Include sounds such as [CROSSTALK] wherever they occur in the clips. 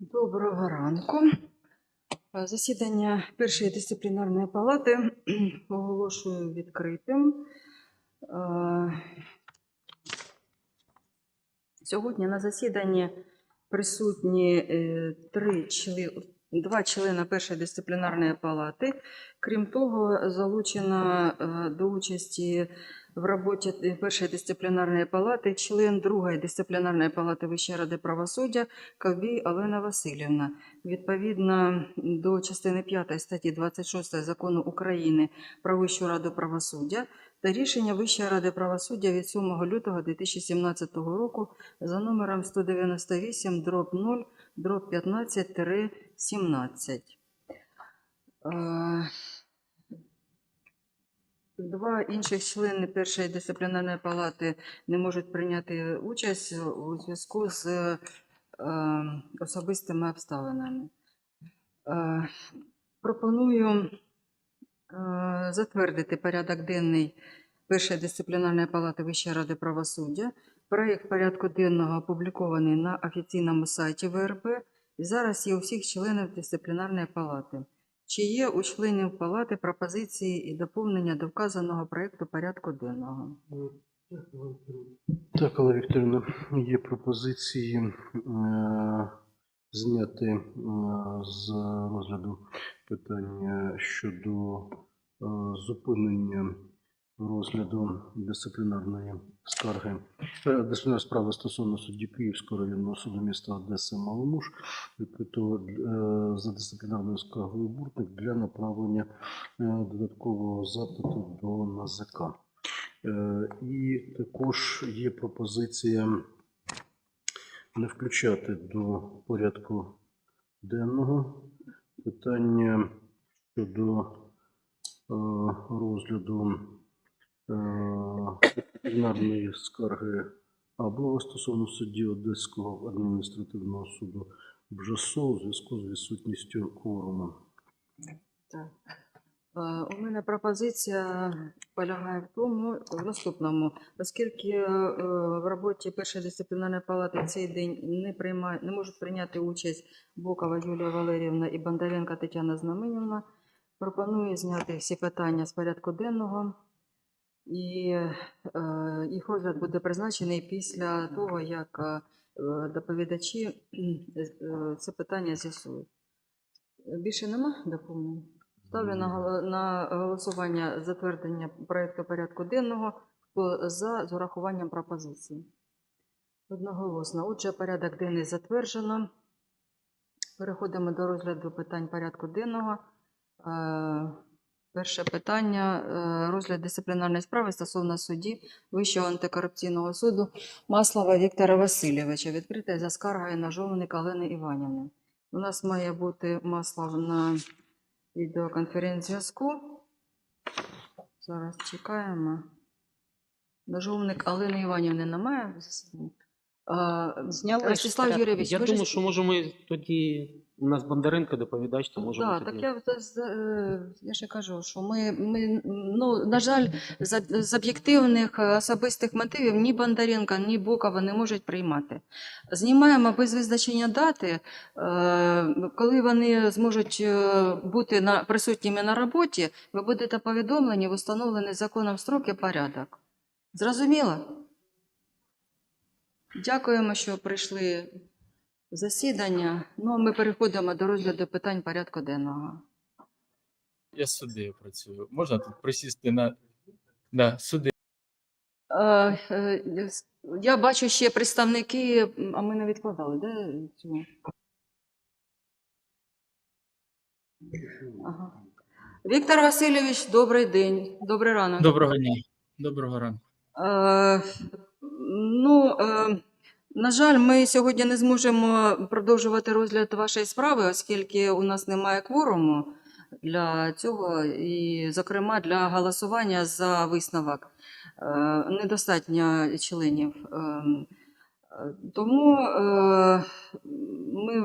Доброго ранку. Е, Засідання першої дисциплінарної палати [CLEARS THROAT] оголошую відкритим. Е, Сьогодні на засіданні присутні е, три члени, два члени першої дисциплінарної палати. Крім того, залучена е, до участі в роботі першої дисциплінарної палати член другої дисциплінарної палати Вищої ради правосуддя Ковбій Олена Васильівна. Відповідно до частини 5 статті 26 закону України про Вищу раду правосуддя та рішення Вищої ради правосуддя від 7 лютого 2017 року за номером 198 дроб 0 дроб 15 17. Е, Два інших члени першої дисциплінарної палати не можуть прийняти участь у зв'язку з е, особистими обставинами. Е, пропоную затвердити порядок денний першої дисциплінарної палати Вищої ради правосуддя. Проєкт порядку денного опублікований на офіційному сайті ВРП і зараз є у всіх членів дисциплінарної палати. Чи є у членів палати пропозиції і доповнення до вказаного проєкту порядку денного? Так, Олег Вікторівна, є пропозиції е, зняти е, з розгляду питання щодо е, зупинення розгляду дисциплінарної скарги е, дисциплінарної справи стосовно судді Київського районного суду міста Одеси Маломуш, відкритого е, за дисциплінарною скаргою Буртник для направлення е, додаткового запиту до НАЗК. І також є пропозиція не включати до порядку денного питання щодо розгляду дисциплінарної скарги або стосовно судді Одеського адміністративного суду БЖСО у зв'язку з відсутністю кворуму. Е, У мене пропозиція полягає в тому, в наступному, оскільки е, в роботі першої дисциплінарної палати цей день не приймає, не можуть прийняти участь Бокова Юлія Валерівна і Бондаренко Тетяна Знаменівна, пропоную зняти всі питання з порядку денного. І е, їх розгляд буде призначений після того, як е, доповідачі е, це питання з'ясують. Більше нема доповнень? Ставлю на, на голосування затвердження проєкту порядку денного Хто за з урахуванням пропозицій. Одноголосно. Отже, порядок денний затверджено. Переходимо до розгляду питань порядку денного. Е, Перше питання е, розгляд дисциплінарної справи стосовно судді Вищого антикорупційного суду Маслова Віктора Васильовича, відкритий за скаргою на жовник Олени Іванівни. У нас має бути Маслов на відеоконференц-зв'язку. Зараз чекаємо. Ножовник Алини Іванівни немає в? А, Зняли Ростислав. Юрійович, Я думаю, що може ми тоді. У нас Бондаренко доповідач, то можемо. Так, тоді... так я, е, я ще кажу, що ми, ми ну, на жаль, з, об'єктивних е, особистих мотивів ні Бондаренка, ні Бокова не можуть приймати. Знімаємо без визначення дати, е, коли вони зможуть бути на, присутніми на роботі, ви будете повідомлені в установлений законом строк і порядок. Зрозуміло? Дякуємо, що прийшли засідання. Ну, а ми переходимо до розгляду питань порядку денного. Я суддею працюю. Можна тут присісти на да, суди. Е, е, я бачу ще представники, а ми не відкладали, да? Цю? Ага. Віктор Васильович, добрий день, добрий ранок. Доброго дня. Доброго ранку. Е, ну, е, на жаль, ми сьогодні не зможемо продовжувати розгляд вашої справи, оскільки у нас немає кворуму для цього, і, зокрема, для голосування за висновок. Е, недостатньо членів. Е, е, Тому е, ми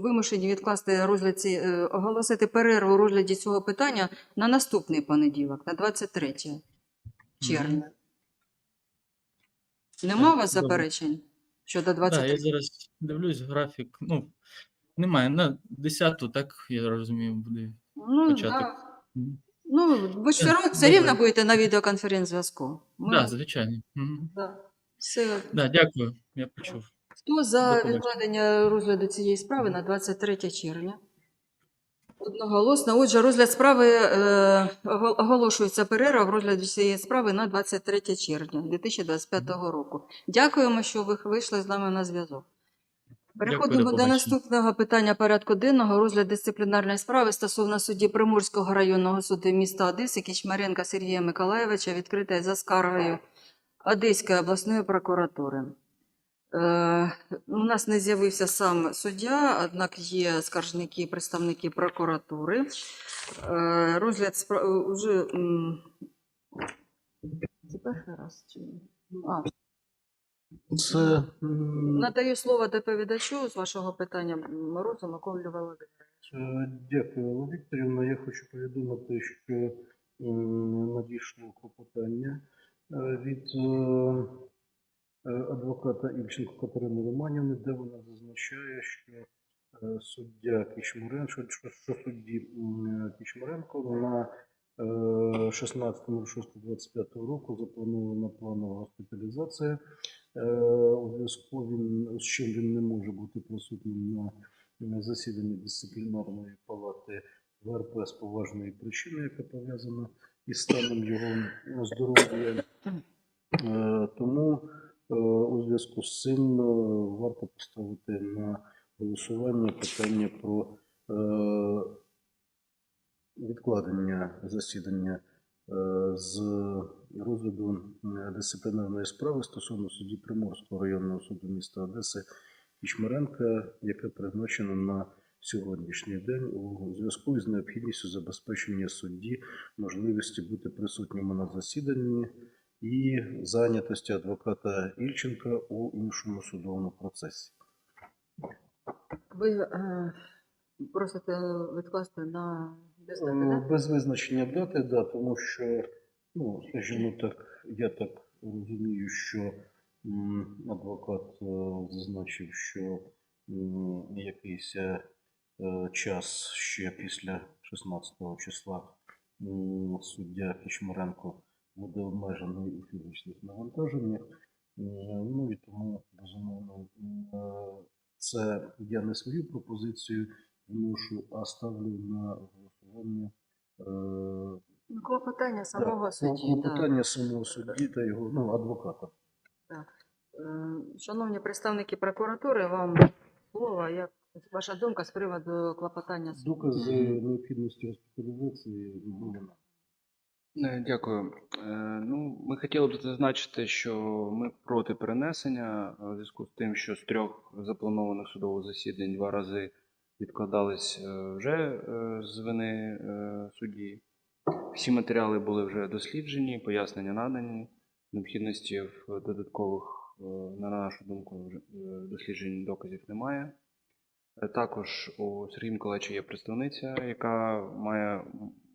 вимушені відкласти розгляд ці, оголосити перерву у розгляді цього питання на наступний понеділок, на 23 червня. Нема у вас заперечень? Щодо Так, 23 я зараз дивлюсь графік. Ну, немає. На 10 так я розумію, буде. Ну, початок. да. Ну ви ж все, Е, все рівно будете на відеоконференц-зв'язку. Так, да, звичайно. Угу. да. Все. Да, дякую, я почув. Хто за відкладення розгляду цієї справи на 23 червня? Одноголосно. Отже, розгляд справи е, оголошується перерва в розгляді цієї справи на 23 червня 2025 року. Дякуємо, що ви вийшли з нами на зв'язок. Переходимо до до, наступного питання порядку денного. Розгляд дисциплінарної справи стосовно судді Приморського районного суду міста Одеси Кічмаренка Сергія Миколаєвича, відкритої за скаргою Одеської обласної прокуратури. Е, у нас не з'явився сам суддя, однак є скаржники і представники прокуратури. Е, розгляд справи вже. Це перший раз чи? А, Це Надаю слово доповідачу з вашого питання Морозу Миколі Володимировичу. Е, Дякую, Олена Вікторівна. Я хочу повідомити, що надійшло клопотання е, від е, е, адвоката Ільченко Катерини Романівни, де вона зазначає, що е, суддя Кічмуренко, що, що судді м, Кічмуренко на е, 16.06.25 року запланована планова госпіталізація. Е, У зв'язку з чим він не може бути присутнім на засіданні дисциплінарної палати ВРП з поважної причини, яка пов'язана із станом його здоров'я. Е, Тому е, у зв'язку з цим е, варто поставити на голосування питання про е, відкладення засідання е, з розгляду е, дисциплінарної справи стосовно судді Приморського районного суду міста Одеси Кічмаренка, яке призначено на сьогоднішній день у зв'язку із необхідністю забезпечення судді можливості бути присутніми на засіданні і зайнятості адвоката Ільченка у іншому судовому процесі. Ви е, просите відкласти на без дати, Е, да? Без визначення дати, да, тому що, ну, скажімо так, я так розумію, що адвокат е, зазначив, що якийсь е, час ще після 16 числа суддя Кічмаренко буде обмежений у фізичних навантаженнях. Ну і тому, безумовно, е, це я не свою пропозицію вношу, а ставлю на голосування е, Ну, клопотання самого так, судді. да. клопотання самого судді та його ну, адвоката. Е, Шановні представники прокуратури, вам слово. Як ваша думка з приводу клопотання суду? Докази необхідності госпіталізації Е, Дякую. Е, Ну, ми хотіли б зазначити, що ми проти перенесення е, у зв'язку з тим, що з трьох запланованих судових засідань два рази відкладались е, вже з вини судді. Всі матеріали були вже досліджені, пояснення надані. Необхідності в додаткових, на нашу думку, вже, досліджень доказів немає. Е, Також у Сергія Миколаївича є представниця, яка має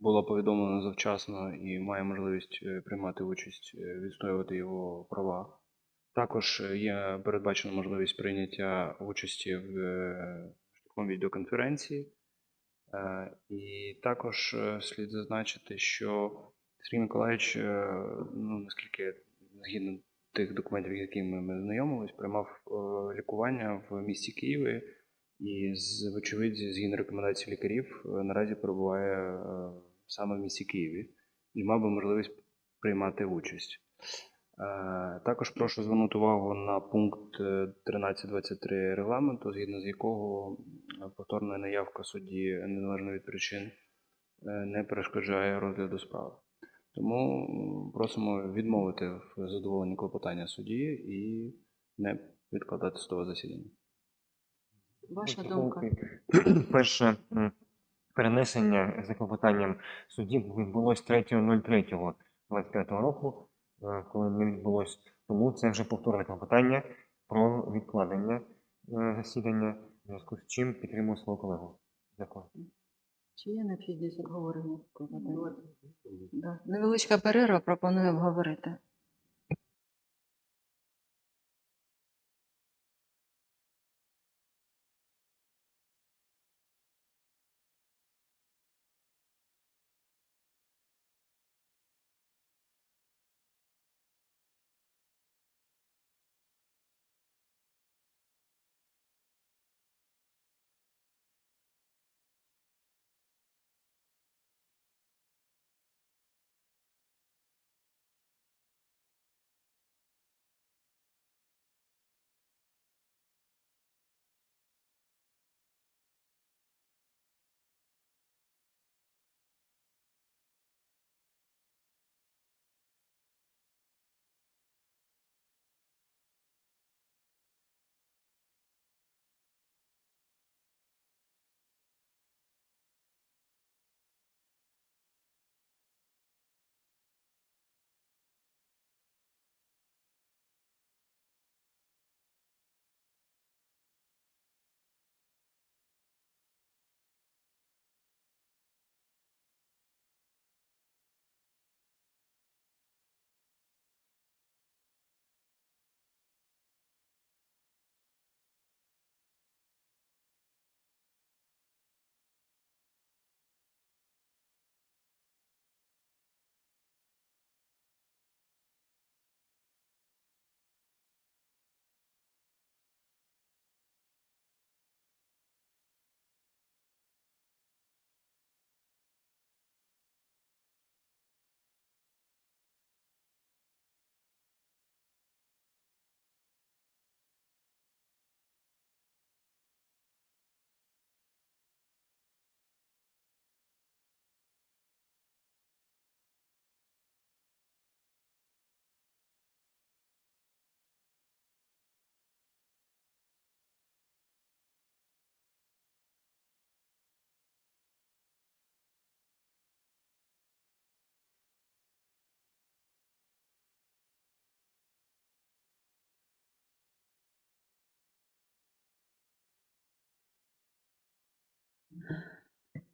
була повідомлена завчасно і має можливість е, приймати участь, е, відстоювати його права. Також є передбачена можливість прийняття участі в шляхом відеоконференції. І також слід зазначити, що Сергій Миколаївич, ну, наскільки згідно тих документів, якими ми знайомились, приймав лікування в місті Києві і, з- вочевидь, згідно рекомендацій лікарів, е, наразі перебуває е, саме в місті Києві і мав би можливість приймати участь. Е, Також прошу звернути увагу на пункт е, 1323 регламенту, згідно з якого повторна неявка судді незалежно від причин не перешкоджає розгляду справи. Тому просимо відмовити в задоволенні клопотання судді і не відкладати судове засідання. Ваша думка? [CLEARS THROAT] Перше перенесення за клопотанням судді відбулось 3.03.25 року, е, коли не відбулось. Тому це вже повторне клопотання про відкладення е, засідання, в зв'язку з чим підтримую свого колегу. Дякую. Чи є необхідність обговорення? Да. Невеличка перерва, пропоную обговорити.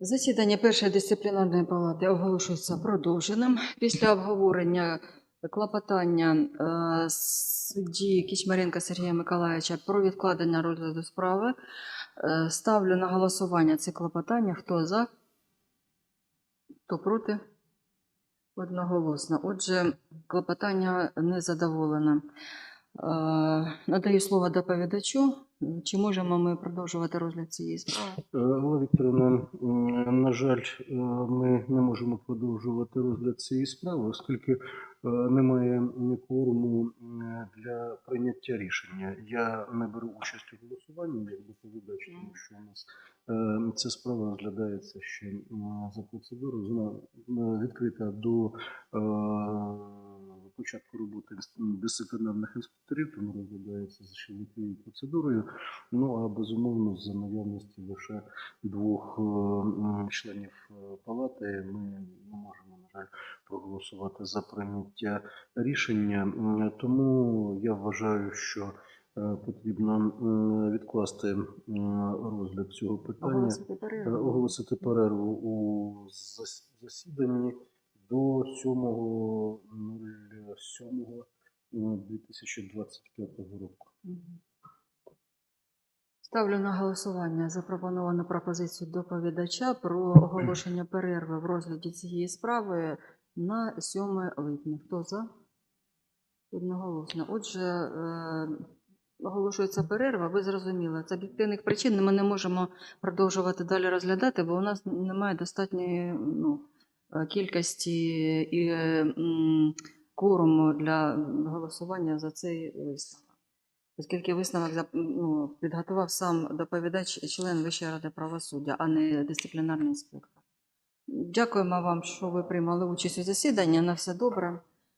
Засідання першої дисциплінарної палати оголошується продовженим. Після обговорення клопотання е, судді Кічмаренка Сергія Миколаївича про відкладення розгляду справи е, ставлю на голосування це клопотання. Хто за? Хто проти? Одноголосно. Отже, клопотання не задоволено. Е, Надаю слово доповідачу. Чи можемо ми продовжувати розгляд цієї справи? Е, Вікторовна, на жаль, е, ми не можемо продовжувати розгляд цієї справи, оскільки е, немає кворуму для прийняття рішення. Я не беру участь у голосуванні як доповідач, тому що у нас ця справа розглядається ще за процедурою. Вона відкрита до початку роботи дисциплінарних інспекторів, тому розглядається за швидкою процедурою. Ну а безумовно, за наявності лише двох е, членів е, палати ми не можемо, на жаль, проголосувати за прийняття рішення. Тому я вважаю, що е, потрібно відкласти розгляд цього питання, оголосити перерву у засіданні до 7.07.2025 року. Ставлю на голосування запропоновану пропозицію доповідача про оголошення перерви в розгляді цієї справи на 7 липня. Хто за? Одноголосно. Отже, е, оголошується перерва, ви зрозуміли. З об'єктивних причин ми не можемо продовжувати далі розглядати, бо у нас немає достатньої ну, кількості і е, кворуму для голосування за цей висновок. Оскільки висновок ну, підготував сам доповідач, член Вищої ради правосуддя, а не дисциплінарний інспектор. Дякуємо вам, що ви приймали участь у засіданні. На все добре.